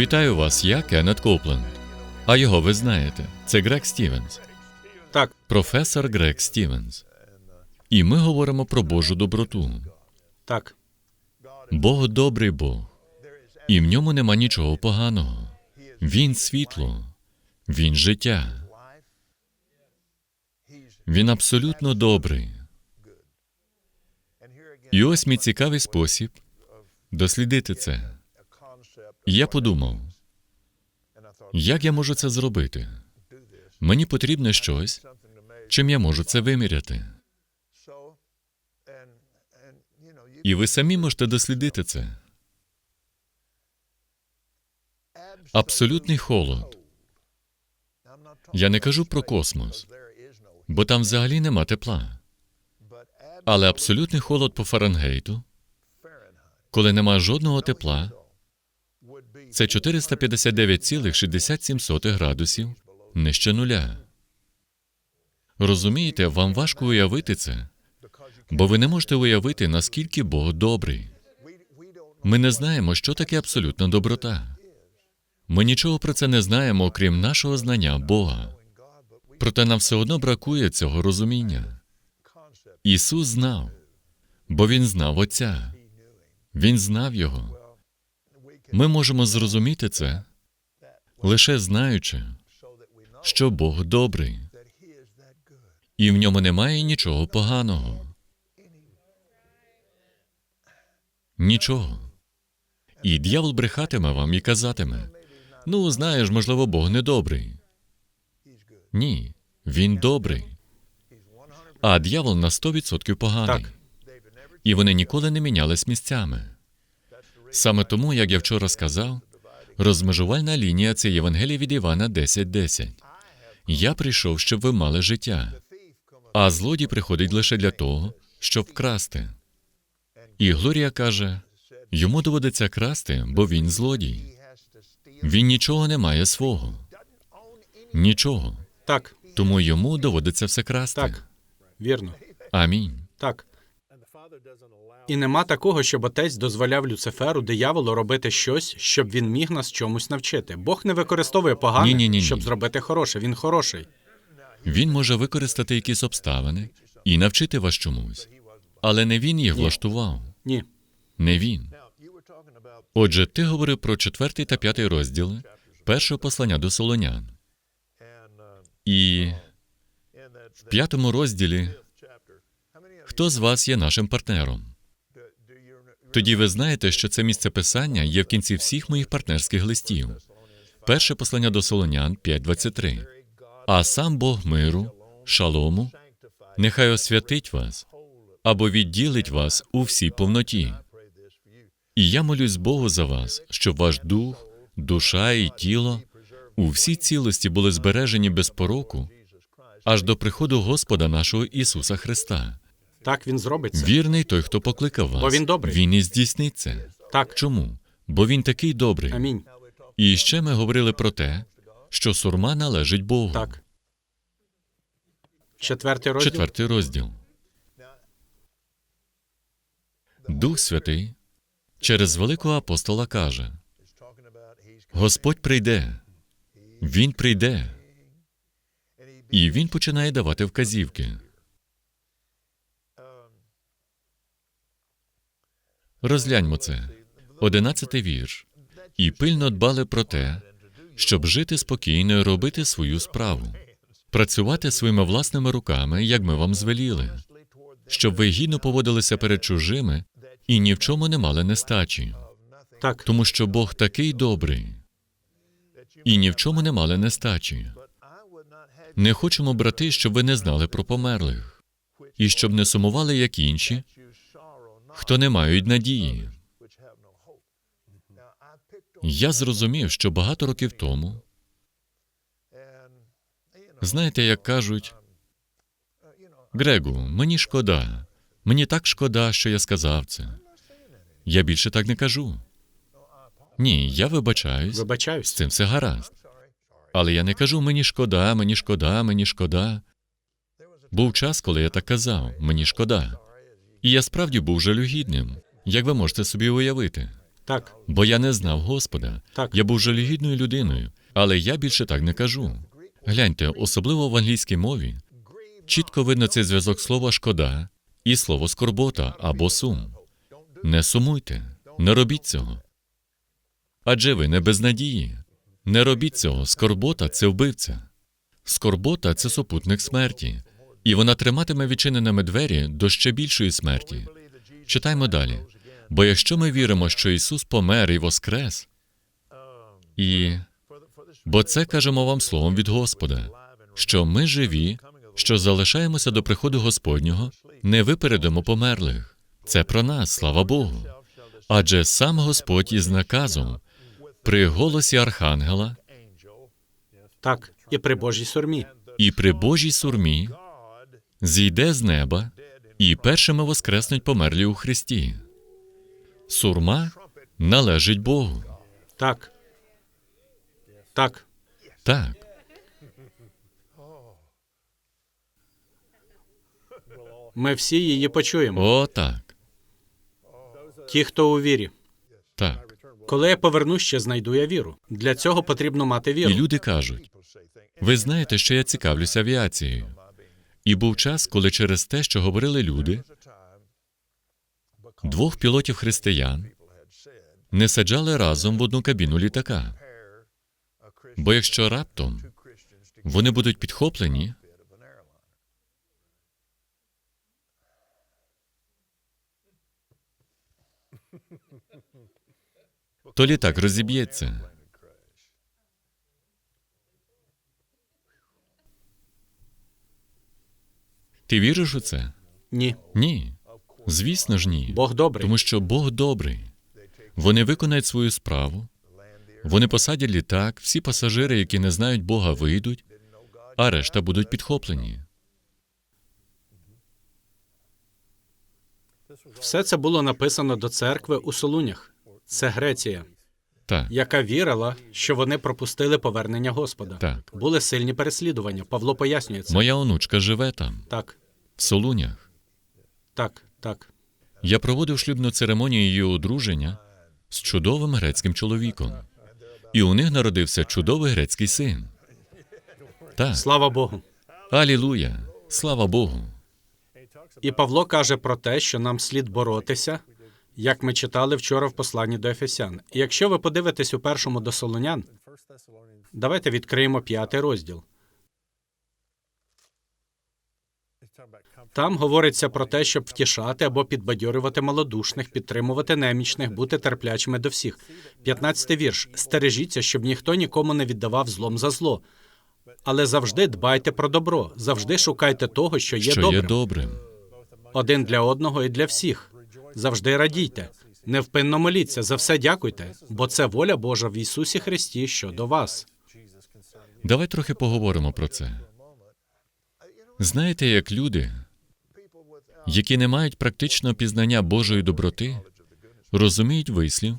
Вітаю вас, я Кеннет Копленд. А його ви знаєте. Це Грег Стівенс, Так, професор Грег Стівенс. І ми говоримо про Божу доброту. так, Бог добрий Бог, і в ньому нема нічого поганого. Він світло, він життя. Він абсолютно добрий. І ось мій цікавий спосіб дослідити це. Я подумав, як я можу це зробити? Мені потрібно щось, чим я можу це виміряти. І ви самі можете дослідити це. Абсолютний холод. Я не кажу про космос, бо там взагалі нема тепла. Але абсолютний холод по Фаренгейту, коли нема жодного тепла, це 459,67 градусів нижче нуля. Розумієте, вам важко уявити це, бо ви не можете уявити, наскільки Бог добрий. Ми не знаємо, що таке абсолютна доброта. Ми нічого про це не знаємо, окрім нашого знання Бога. Проте нам все одно бракує цього розуміння. Ісус знав, бо Він знав Отця. Він знав Його. Ми можемо зрозуміти це, лише знаючи, що Бог добрий, і в ньому немає нічого поганого. Нічого. І дьявол брехатиме вам і казатиме: ну, знаєш, можливо, Бог не добрий. Ні, він добрий. А дьявол на 100% поганий. Так. І вони ніколи не мінялись місцями. Саме тому, як я вчора сказав, розмежувальна лінія це Євангеліє від Івана 10.10. Я прийшов, щоб ви мали життя, а злодій приходить лише для того, щоб вкрасти. І Глорія каже: йому доводиться красти, бо він злодій. Він нічого не має свого. Нічого. так, Тому йому доводиться все красти. так. Вірно. Амінь. Так. І нема такого, щоб отець дозволяв Люциферу, дияволу робити щось, щоб він міг нас чомусь навчити. Бог не використовує погане, Ні-ні-ні-ні. щоб зробити хороше. Він хороший. Він може використати якісь обставини і навчити вас чомусь, але не він їх влаштував. Ні. Не він. Отже, ти говорив про четвертий та п'ятий розділи першого послання до Солонян. І в п'ятому розділі хто з вас є нашим партнером? Тоді ви знаєте, що це місце писання є в кінці всіх моїх партнерських листів. Перше послання до Солонян 5.23. А сам Бог миру, шалому, нехай освятить вас або відділить вас у всій повноті. І я молюсь Богу за вас, щоб ваш дух, душа і тіло у всій цілості були збережені без пороку аж до приходу Господа нашого Ісуса Христа. Так він зробить це. Вірний той, хто покликав вас. Бо він добрий. Він і здійснить це. Так. Чому? Бо він такий добрий. Амінь. І ще ми говорили про те, що сурма належить Богу. Так. Четвертий розділ. Четвертий розділ. Дух Святий через великого апостола каже: Господь прийде, Він прийде, і він починає давати вказівки. Розгляньмо це. Одинадцятий вірш. І пильно дбали про те, щоб жити спокійно і робити свою справу, працювати своїми власними руками, як ми вам звеліли, щоб ви гідно поводилися перед чужими і ні в чому не мали нестачі, Так, тому що Бог такий добрий, і ні в чому не мали нестачі. Не хочемо, брати, щоб ви не знали про померлих, і щоб не сумували, як інші, хто не мають надії. Я зрозумів, що багато років тому, знаєте, як кажуть, Грегу, мені шкода, мені так шкода, що я сказав це. Я більше так не кажу. Ні, я вибачаюсь, з цим все гаразд. Але я не кажу мені шкода, мені шкода, мені шкода. Був час, коли я так казав, мені шкода. І я справді був жалюгідним, як ви можете собі уявити. Так, Бо я не знав Господа. Так. Я був жалюгідною людиною, але я більше так не кажу. Гляньте, особливо в англійській мові, чітко видно цей зв'язок слова шкода і слово скорбота або сум. Не сумуйте, не робіть цього. Адже ви не без надії. Не робіть цього. Скорбота це вбивця. Скорбота це супутник смерті, і вона триматиме відчиненими двері до ще більшої смерті. Читаймо далі. Бо якщо ми віримо, що Ісус помер і воскрес, і бо це кажемо вам словом від Господа, що ми живі, що залишаємося до приходу Господнього, не випередимо померлих. Це про нас, слава Богу. Адже сам Господь із наказом при голосі архангела так. І при Божій сурмі. і при Божій сурмі зійде з неба, і першими воскреснуть померлі у Христі. Сурма належить Богу. Так. Так. Так. Ми всі її почуємо. О, так. Ті, хто у вірі. Так. Коли я повернусь, ще знайду я віру. Для цього потрібно мати віру. І люди кажуть: ви знаєте, що я цікавлюся авіацією. І був час, коли через те, що говорили люди, двох пілотів християн не саджали разом в одну кабіну літака. Бо якщо раптом вони будуть підхоплені, то літак розіб'ється. Ти віриш у це? Ні. Ні. Звісно ж, ні. Бог добрий. Тому що Бог добрий. Вони виконають свою справу, вони посадять літак, всі пасажири, які не знають Бога, вийдуть, а решта будуть підхоплені. Все це було написано до церкви у Солунях. Це Греція, Так, яка вірила, що вони пропустили повернення Господа. так. Були сильні переслідування. Павло пояснює це. Моя онучка живе там, Так, в Солунях. так, так. Я проводив шлюбну церемонію її одруження з чудовим грецьким чоловіком. І у них народився чудовий грецький син. Так, Слава Богу. алілуя! Слава Богу! І Павло каже про те, що нам слід боротися, як ми читали вчора в посланні до Ефесян. І якщо ви подивитесь у першому до Солонян, давайте відкриємо п'ятий розділ. Там говориться про те, щоб втішати або підбадьорювати малодушних, підтримувати немічних, бути терплячими до всіх. 15 вірш. Стережіться, щоб ніхто нікому не віддавав злом за зло. Але завжди дбайте про добро, завжди шукайте того, що є Що добрим. є добрим. Один для одного і для всіх. Завжди радійте. Невпинно моліться, за все дякуйте, бо це воля Божа в Ісусі Христі щодо вас. Давай трохи поговоримо про це. Знаєте, як люди, які не мають практичного пізнання Божої доброти, розуміють вислів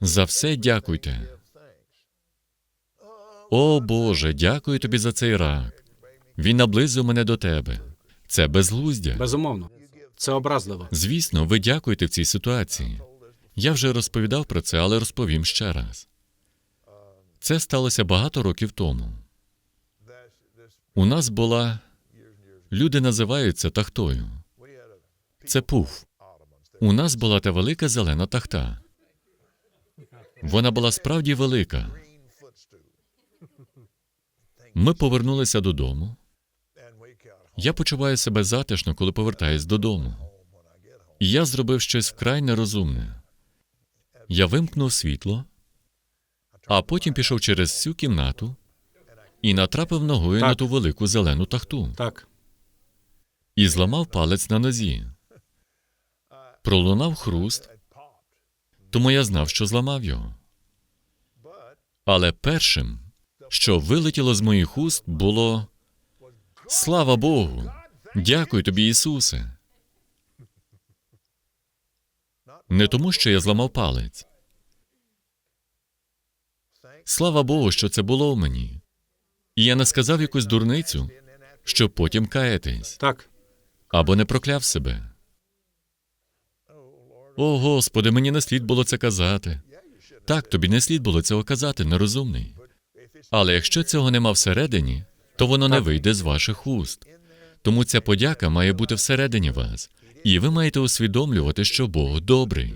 за все дякуйте. О Боже, дякую тобі за цей рак. Він наблизив мене до тебе. Це безглуздя. Безумовно. Це образливо. Звісно, ви дякуєте в цій ситуації. Я вже розповідав про це, але розповім ще раз. Це сталося багато років тому. У нас була люди називають це тахтою. Це пуф. У нас була та велика зелена тахта. Вона була справді велика. Ми повернулися додому. Я почуваю себе затишно, коли повертаюсь додому. І я зробив щось вкрай нерозумне. Я вимкнув світло, а потім пішов через всю кімнату і натрапив ногою Так. на ту велику зелену тахту Так, і зламав палець на нозі. Пролунав хруст, тому я знав, що зламав його. Але першим, що вилетіло з моїх уст, було Слава Богу! Дякую тобі, Ісусе. Не тому, що я зламав палець. Слава Богу, що це було в мені. І я не сказав якусь дурницю, щоб потім каятись так. Або не прокляв себе. О, Господи, мені не слід було це казати. Так, тобі не слід було цього казати, нерозумний. Але якщо цього нема всередині, то воно не вийде з ваших уст. Тому ця подяка має бути всередині вас, і ви маєте усвідомлювати, що Бог добрий.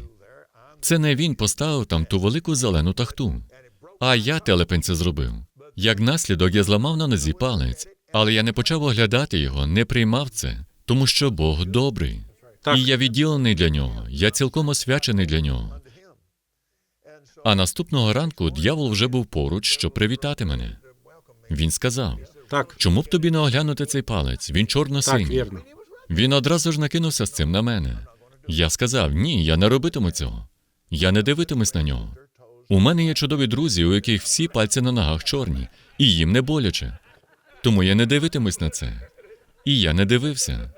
Це не він поставив там ту велику зелену тахту, а я телепень це зробив. Як наслідок я зламав на нозі палець, але я не почав оглядати його, не приймав це, тому що Бог добрий. Так. І я відділений для нього, я цілком освячений для нього. А наступного ранку дьявол вже був поруч, щоб привітати мене. Він сказав: Так, чому б тобі не оглянути цей палець? Він чорно-синій. Він одразу ж накинувся з цим на мене. Я сказав: ні, я не робитиму цього. Я не дивитимусь на нього. У мене є чудові друзі, у яких всі пальці на ногах чорні, і їм не боляче. Тому я не дивитимусь на це. І я не дивився.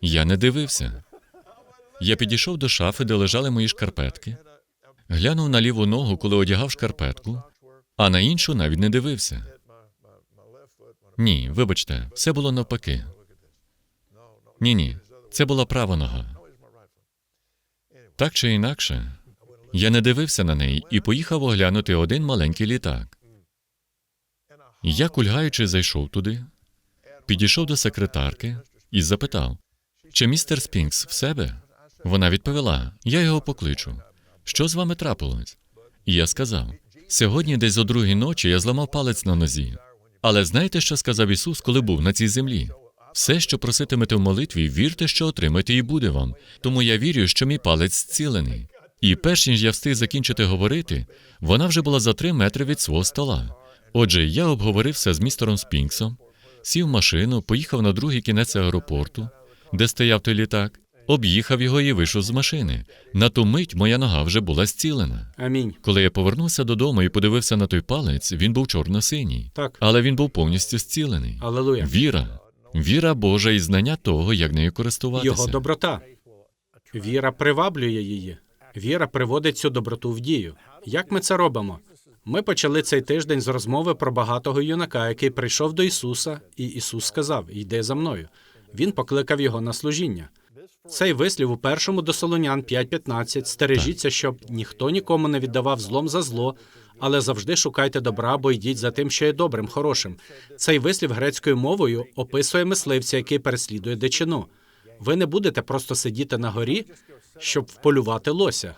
Я не дивився. Я підійшов до шафи, де лежали мої шкарпетки, глянув на ліву ногу, коли одягав шкарпетку, а на іншу навіть не дивився. Ні, вибачте, все було навпаки. Ні, ні, це була права нога. Так чи інакше, я не дивився на неї і поїхав оглянути один маленький літак. Я, кульгаючи, зайшов туди, підійшов до секретарки і запитав, чи містер Спінкс в себе? Вона відповіла: Я його покличу. Що з вами трапилось? І я сказав: сьогодні, десь о другій ночі, я зламав палець на нозі. Але знаєте, що сказав Ісус, коли був на цій землі? Все, що проситимете в молитві, вірте, що отримаєте, і буде вам. Тому я вірю, що мій палець зцілений. І перш ніж я встиг закінчити говорити, вона вже була за три метри від свого стола. Отже, я обговорив все з містером Спінксом, сів в машину, поїхав на другий кінець аеропорту, де стояв той літак, об'їхав його і вийшов з машини. На ту мить моя нога вже була зцілена. Амінь. Коли я повернувся додому і подивився на той палець, він був чорно-синій, Так. але він був повністю зцілений. Алелуя. Віра, віра Божа і знання того, як нею користуватися. Його доброта. Віра приваблює її. Віра приводить цю доброту в дію. Як ми це робимо? Ми почали цей тиждень з розмови про багатого юнака, який прийшов до Ісуса, і Ісус сказав: Йди за мною. Він покликав його на служіння. Цей вислів у першому до Солонян 5.15 стережіться, щоб ніхто нікому не віддавав злом за зло, але завжди шукайте добра, бо йдіть за тим, що є добрим, хорошим. Цей вислів грецькою мовою описує мисливця, який переслідує дичину. Ви не будете просто сидіти на горі, щоб вполювати лося.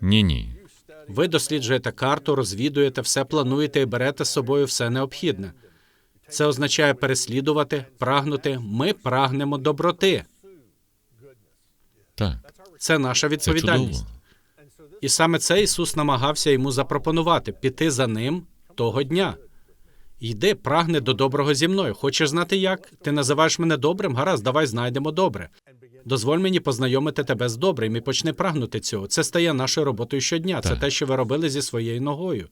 Ні, ні. Ви досліджуєте карту, розвідуєте, все плануєте і берете з собою все необхідне. Це означає переслідувати, прагнути. Ми прагнемо доброти. Так, Це наша відповідальність. чудово. І саме це Ісус намагався йому запропонувати піти за ним того дня. Йди, прагни до доброго зі мною. Хочеш знати як? Ти називаєш мене добрим? Гаразд, давай знайдемо добре. Дозволь мені познайомити тебе з добрим і почни прагнути цього. Це стає нашою роботою щодня. Це те, що ви робили зі своєю ногою.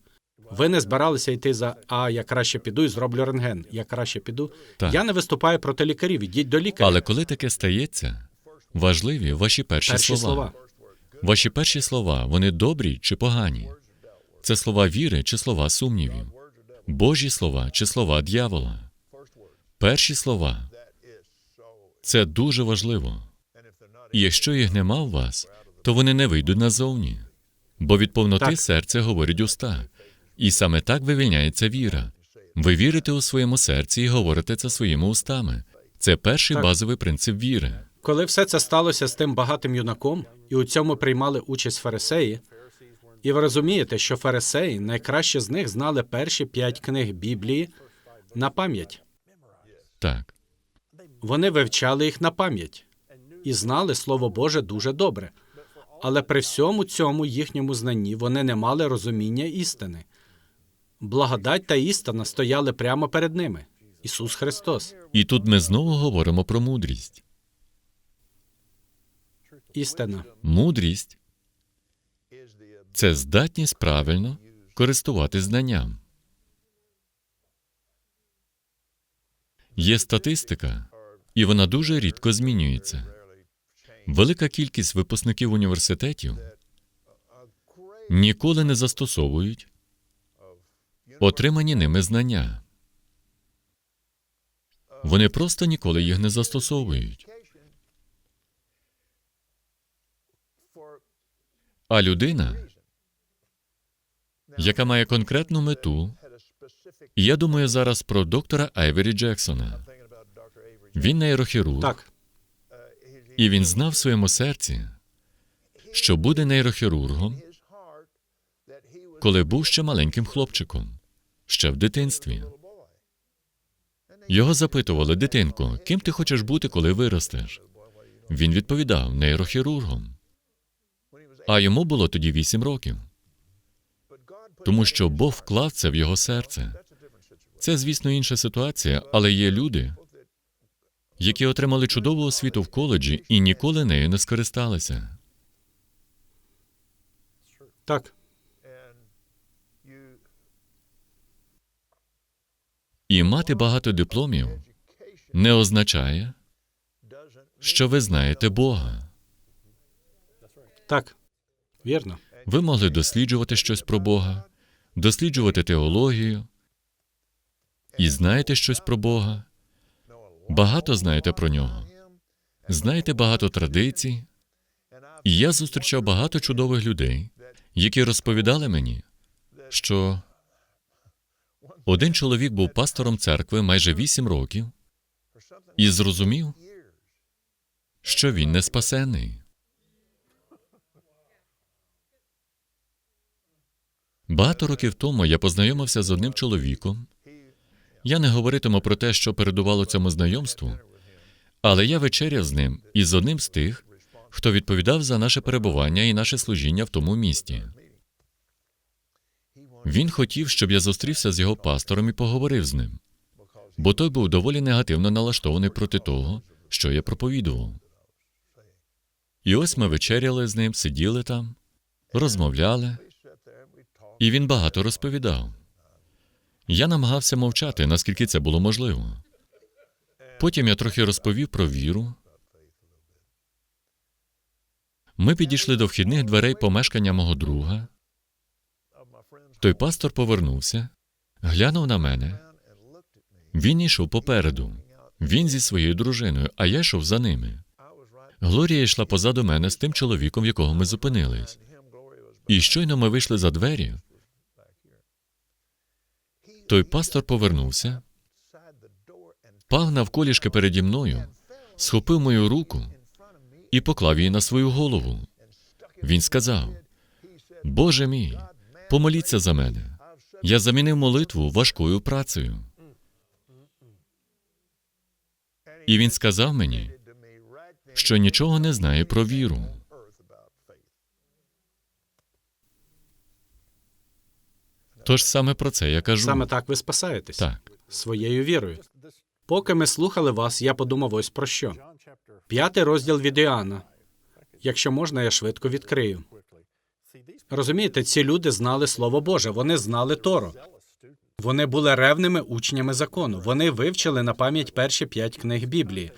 Ви не збиралися йти за а я краще піду і зроблю рентген. Я краще піду. Так. Я не виступаю проти лікарів. Ідіть до лікаря. Але коли таке стається, важливі ваші перші, Перші слова. слова. Ваші перші слова, вони добрі чи погані? Це слова віри чи слова сумнівів? Божі слова чи слова дьявола? Перші слова це дуже важливо. І якщо їх нема у вас, то вони не вийдуть назовні. Бо від повноти Так. серця говорять уста. І саме так вивільняється віра. Ви вірите у своєму серці і говорите це своїми устами. Це перший Так. базовий принцип віри. Коли все це сталося з тим багатим юнаком, і у цьому приймали участь фарисеї, і ви розумієте, що фарисеї найкраще з них знали перші п'ять книг Біблії на пам'ять. Так. Вони вивчали їх на пам'ять і знали Слово Боже дуже добре. Але при всьому цьому їхньому знанні вони не мали розуміння істини. Благодать та істина стояли прямо перед ними. Ісус Христос. І тут ми знову говоримо про мудрість. Істина. Мудрість це здатність правильно користувати знанням. Є статистика, і вона дуже рідко змінюється. Велика кількість випускників університетів ніколи не застосовують отримані ними знання. Вони просто ніколи їх не застосовують. А людина, яка має конкретну мету, і я думаю зараз про доктора Айвері Джексона. Він нейрохірург, Так, і він знав в своєму серці, що буде нейрохірургом, коли був ще маленьким хлопчиком, ще в дитинстві. Його запитували, дитинко, ким ти хочеш бути, коли виростеш? Він відповідав нейрохірургом. А йому було тоді вісім років, тому що Бог вклав це в його серце. Це, звісно, інша ситуація, але є люди, які отримали чудову освіту в коледжі і ніколи нею не скористалися. так. І мати багато дипломів не означає, що ви знаєте Бога. Так, вірно. Ви могли досліджувати щось про Бога, досліджувати теологію і знаєте щось про Бога. Багато знаєте про нього. Знаєте багато традицій. І я зустрічав багато чудових людей, які розповідали мені, що один чоловік був пастором церкви майже вісім років і зрозумів, що він не спасений. Багато років тому я познайомився з одним чоловіком. Я не говоритиму про те, що передувало цьому знайомству, але я вечеряв з ним і з одним з тих, хто відповідав за наше перебування і наше служіння в тому місті. Він хотів, щоб я зустрівся з його пастором і поговорив з ним, бо той був доволі негативно налаштований проти того, що я проповідував. І ось ми вечеряли з ним, сиділи там, розмовляли, і він багато розповідав. Я намагався мовчати, наскільки це було можливо. Потім я трохи розповів про віру. Ми підійшли до вхідних дверей помешкання мого друга. Той пастор повернувся, глянув на мене. Він йшов попереду. Він зі своєю дружиною, а я йшов за ними. Глорія йшла позаду мене з тим чоловіком, в якого ми зупинились. І щойно ми вийшли за двері. Той пастор повернувся, пав навколішки переді мною, схопив мою руку і поклав її на свою голову. Він сказав: Боже мій, помоліться за мене. Я замінив молитву важкою працею. І він сказав мені, що нічого не знає про віру. Тож саме про це я кажу. Саме так ви спасаєтесь Так. своєю вірою. Поки ми слухали вас, я подумав ось про що. П'ятий розділ від Іоанна. Якщо можна, я швидко відкрию. Розумієте, ці люди знали Слово Боже, вони знали Торо. Вони були ревними учнями закону. Вони вивчили на пам'ять перші п'ять книг Біблії.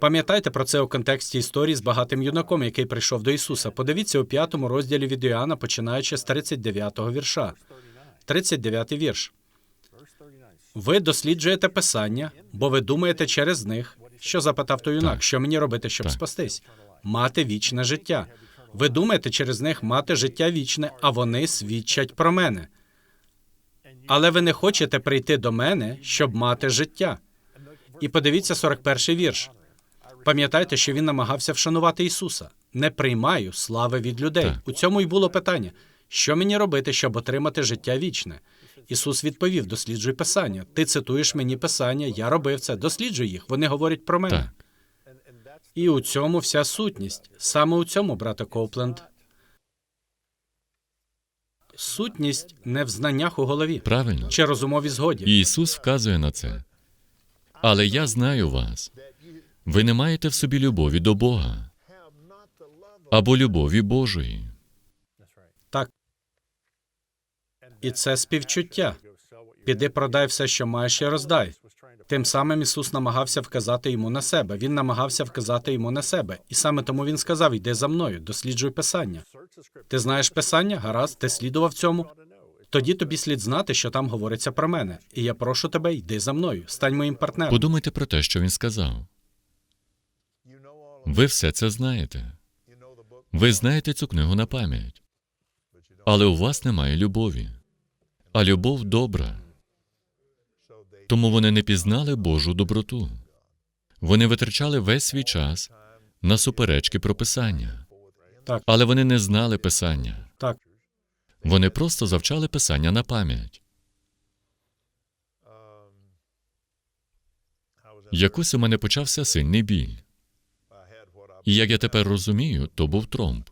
Пам'ятайте про це у контексті історії з багатим юнаком, який прийшов до Ісуса. Подивіться у п'ятому розділі від Іоанна, починаючи з 39-го вірша. 39-й вірш. Ви досліджуєте писання, бо ви думаєте через них. Що запитав той юнак? Так. Що мені робити, щоб Так. спастись? Мати вічне життя. Ви думаєте через них мати життя вічне, а вони свідчать про мене. Але ви не хочете прийти до мене, щоб мати життя. І подивіться 41-й вірш. Пам'ятайте, що він намагався вшанувати Ісуса. Не приймаю слави від людей. Так. У цьому й було питання: що мені робити, щоб отримати життя вічне? Ісус відповів: досліджуй писання. Ти цитуєш мені писання, я робив це. Досліджуй їх. Вони говорять про мене. Так. І у цьому вся сутність. Саме у цьому, брате Копленд. Сутність не в знаннях у голові Правильно. чи розумовій згоді. І Ісус вказує на це. Але я знаю вас. Ви не маєте в собі любові до Бога або любові Божої. Так. І це співчуття. Піди продай все, що маєш, і роздай. Тим самим Ісус намагався вказати йому на себе. Він намагався вказати йому на себе. І саме тому він сказав: Йди за мною, досліджуй писання. Ти знаєш писання? Гаразд, ти слідував цьому. Тоді тобі слід знати, що там говориться про мене. І я прошу тебе, йди за мною, стань моїм партнером. Подумайте про те, що він сказав. Ви все це знаєте. Ви знаєте цю книгу на пам'ять. Але у вас немає любові. А любов добра. Тому вони не пізнали Божу доброту. Вони витрачали весь свій час на суперечки про писання. Так. Але вони не знали писання. Так, Вони просто завчали писання на пам'ять. Якось у мене почався сильний біль. І як я тепер розумію, то був тромб.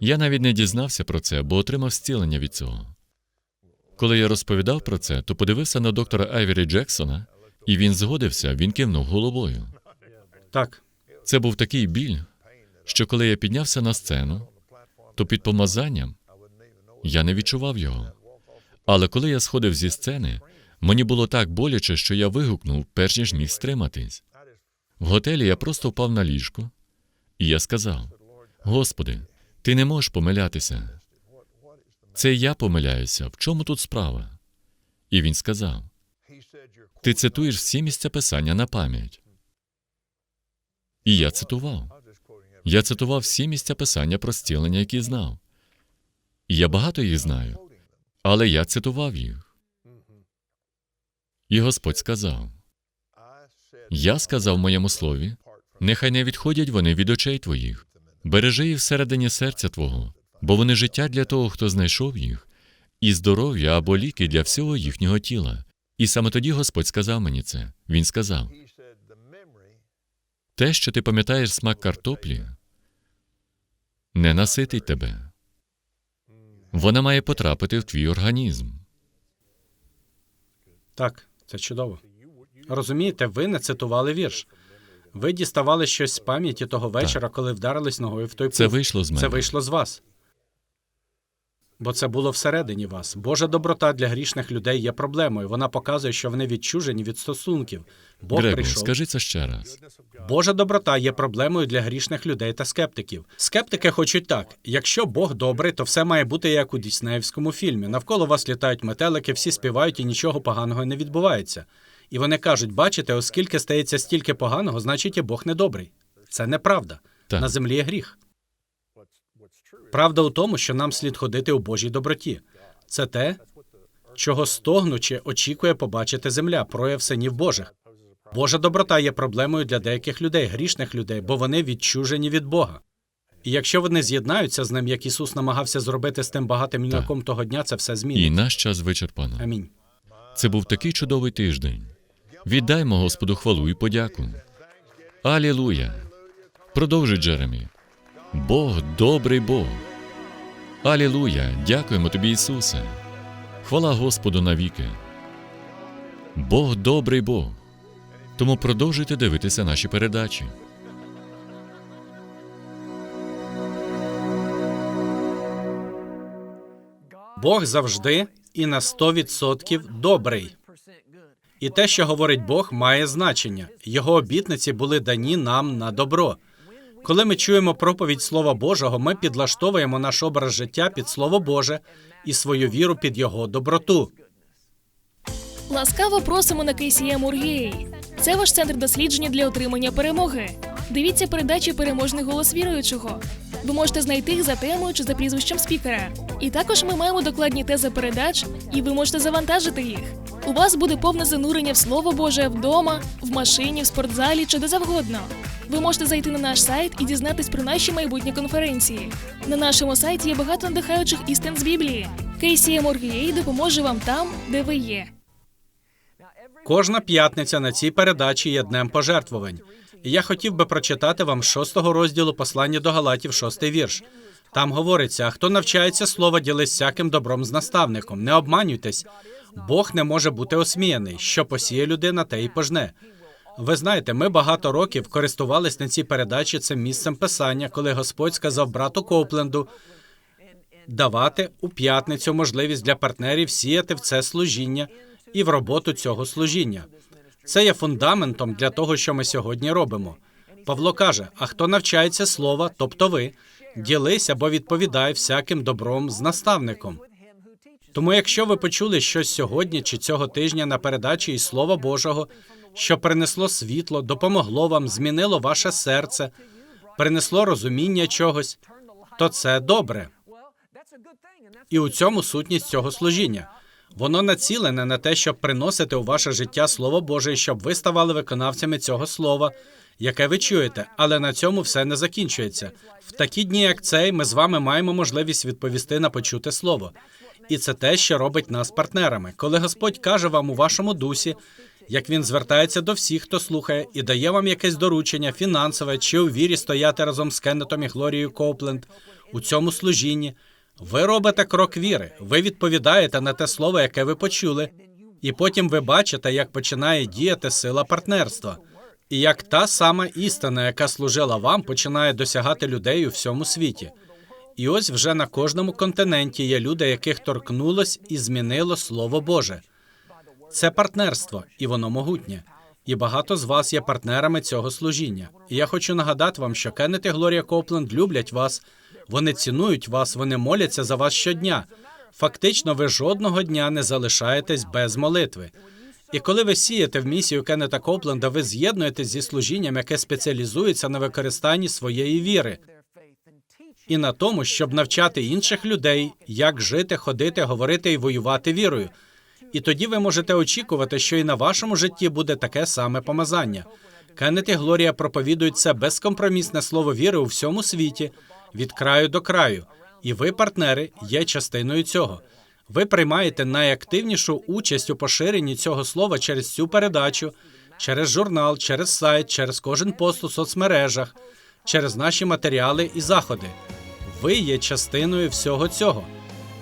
Я навіть не дізнався про це, бо отримав зцілення від цього. Коли я розповідав про це, то подивився на доктора Айвері Джексона, і він згодився, він кивнув головою. так, Це був такий біль, що коли я піднявся на сцену, то під помазанням я не відчував його. Але коли я сходив зі сцени, мені було так боляче, що я вигукнув, перш ніж міг стриматись. В готелі я просто впав на ліжко, і я сказав: Господи, ти не можеш помилятися. Це я помиляюся. В чому тут справа? І він сказав: Ти цитуєш всі місця писання на пам'ять. І я цитував. Я цитував всі місця писання про зцілення, які знав. І я багато їх знаю, але я цитував їх. І Господь сказав: Я сказав в моєму слові, нехай не відходять вони від очей твоїх, бережи їх всередині серця твого, бо вони життя для того, хто знайшов їх, і здоров'я або ліки для всього їхнього тіла. І саме тоді Господь сказав мені це. Він сказав: те, що ти пам'ятаєш смак картоплі, не наситить тебе. Вона має потрапити в твій організм. так, це чудово. Розумієте, ви не цитували вірш. Ви діставали щось з пам'яті того вечора, коли вдарились ногою в той Це вийшло з мене. Це вийшло з вас. Бо це було всередині вас. Божа доброта для грішних людей є проблемою. Вона показує, що вони відчужені від стосунків. Бог Грего, прийшов. скажи це ще раз. Божа доброта є проблемою для грішних людей та скептиків. Скептики хочуть так: якщо Бог добрий, то все має бути як у Діснеївському фільмі. Навколо вас літають метелики, всі співають і нічого поганого не відбувається. І вони кажуть: бачите, оскільки стається стільки поганого, значить і Бог недобрий. Це неправда. Так. На землі є гріх. Правда у тому, що нам слід ходити у Божій доброті. Це те, чого стогнучи очікує побачити земля, прояв синів Божих. Божа доброта є проблемою для деяких людей, грішних людей, бо вони відчужені від Бога. І якщо вони з'єднаються з ним, як Ісус намагався зробити з тим багатим юнаком того дня, це все І наш час вичерпано. Амінь. Це був такий чудовий тиждень. Віддаймо Господу хвалу і подяку. Алілуя! Продовжуй, Джеремі. Бог добрий Бог. Алілуя! Дякуємо тобі, Ісусе. Хвала Господу навіки. Бог добрий Бог. Тому продовжуйте дивитися наші передачі. Бог завжди і на 100% добрий. І те, що говорить Бог, має значення. Його обітниці були дані нам на добро. Коли ми чуємо проповідь Слова Божого, ми підлаштовуємо наш образ життя під Слово Боже і свою віру під Його доброту. Ласкаво просимо на KCM Ургей. Це ваш центр дослідження для отримання перемоги. Дивіться передачі Переможний голос віруючого. Ви можете знайти їх за темою чи за прізвищем спікера. І також ми маємо докладні тези передач, і ви можете завантажити їх. У вас буде повне занурення в Слово Боже вдома, в машині, в спортзалі чи де завгодно. Ви можете зайти на наш сайт і дізнатись про наші майбутні конференції. На нашому сайті є багато надихаючих істин з Біблії. KCM Org.ua допоможе вам там, де ви є. Кожна п'ятниця на цій передачі є днем пожертвувань. Я хотів би прочитати вам шостого розділу послання до Галатів, шостий вірш. Там говориться: хто навчається слова, ділись всяким добром з наставником. Не обманюйтесь, Бог не може бути осміяний. Що посіє людина, те й пожне. Ви знаєте, ми багато років користувались на цій передачі цим місцем писання, коли Господь сказав брату Копленду давати у п'ятницю можливість для партнерів сіяти в це служіння і в роботу цього служіння. Це є фундаментом для того, що ми сьогодні робимо. Павло каже: а хто навчається слова, тобто ви, ділись або відповідай всяким добром з наставником. Тому, якщо ви почули щось сьогодні чи цього тижня на передачі із Слова Божого, що принесло світло, допомогло вам, змінило ваше серце, принесло розуміння чогось, то це добре. І у цьому сутність цього служіння. Воно націлене на те, щоб приносити у ваше життя Слово Боже, і щоб ви ставали виконавцями цього слова, яке ви чуєте. Але на цьому все не закінчується. В такі дні, як цей, ми з вами маємо можливість відповісти на почуте слово. І це те, що робить нас партнерами. Коли Господь каже вам у вашому дусі, як він звертається до всіх, хто слухає, і дає вам якесь доручення, фінансове чи у вірі стояти разом з Кеннетом і Глорією Коупленд у цьому служінні. Ви робите крок віри, ви відповідаєте на те слово, яке ви почули, і потім ви бачите, як починає діяти сила партнерства, і як та сама істина, яка служила вам, починає досягати людей у всьому світі. І ось вже на кожному континенті є люди, яких торкнулось і змінило Слово Боже. Це партнерство, і воно могутнє. І багато з вас є партнерами цього служіння. І я хочу нагадати вам, що Кеннет і Глорія Копленд люблять вас, вони цінують вас, вони моляться за вас щодня. Фактично, ви жодного дня не залишаєтесь без молитви. І коли ви сієте в місію Кеннета Копленда, ви з'єднуєтесь зі служінням, яке спеціалізується на використанні своєї віри і на тому, щоб навчати інших людей, як жити, ходити, говорити і воювати вірою. І тоді ви можете очікувати, що і на вашому житті буде таке саме помазання. Кеннет і Глорія проповідують це безкомпромісне слово віри у всьому світі, від краю до краю. І ви, партнери, є частиною цього. Ви приймаєте найактивнішу участь у поширенні цього слова через цю передачу, через журнал, через сайт, через кожен пост у соцмережах, через наші матеріали і заходи. Ви є частиною всього цього.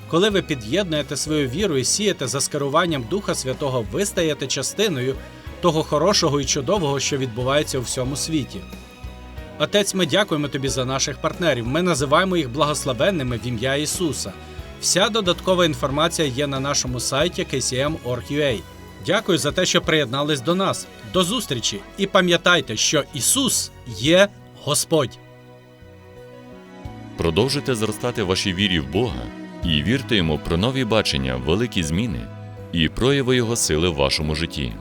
Коли ви під'єднуєте свою віру і сієте за скеруванням Духа Святого, ви стаєте частиною того хорошого і чудового, що відбувається у всьому світі. Отець, ми дякуємо тобі за наших партнерів. Ми називаємо їх благословенними в ім'я Ісуса. Вся додаткова інформація є на нашому сайті kcm.org.ua. Дякую за те, що приєднались до нас. До зустрічі! І пам'ятайте, що Ісус є Господь. Продовжуйте зростати в вашій вірі в Бога і вірте йому про нові бачення, великі зміни і прояви Його сили в вашому житті.